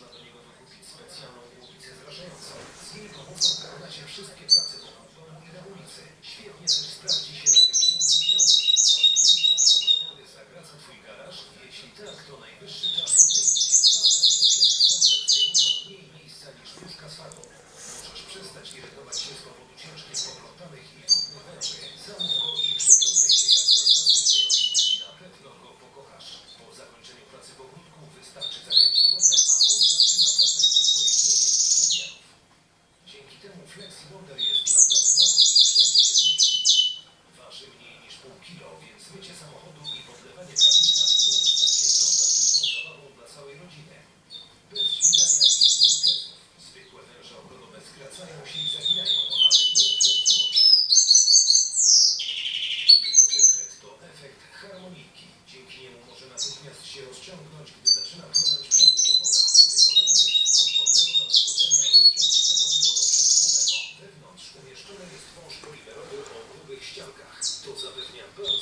Wrzuciła do niego do specjalną głowicę zrażającą. Z jej pomocą wykona się wszystkie prace wokół domu i na ulicy. Świetnie też sprawdzi się na tym Olbrzymi wąż ogrodowy zagraca twój garaż? Jeśli tak, to najwyższy czas odwiedzić. Razem refleksy wąser zajmują mniej miejsca niż puszka z. Możesz przestać irytować się z powodu ciężkiej poglądów. Flexiburger jest naprawdę mały i wszędzie się zmieści. Waży mniej niż pół kilo, więc mycie samochodu i podlewanie trawnika może stać się fantastyczną zabawą dla całej rodziny. Bez dźwigania i impulsów. Zwykłe węże ogrodowe skracają się i zaginają, ale nie Flexiburger. Jego sekret to efekt harmoniki. Dzięki niemu może natychmiast się rozciągnąć, gdy zaczyna płynąć przed ściankach. To zapewnia pełen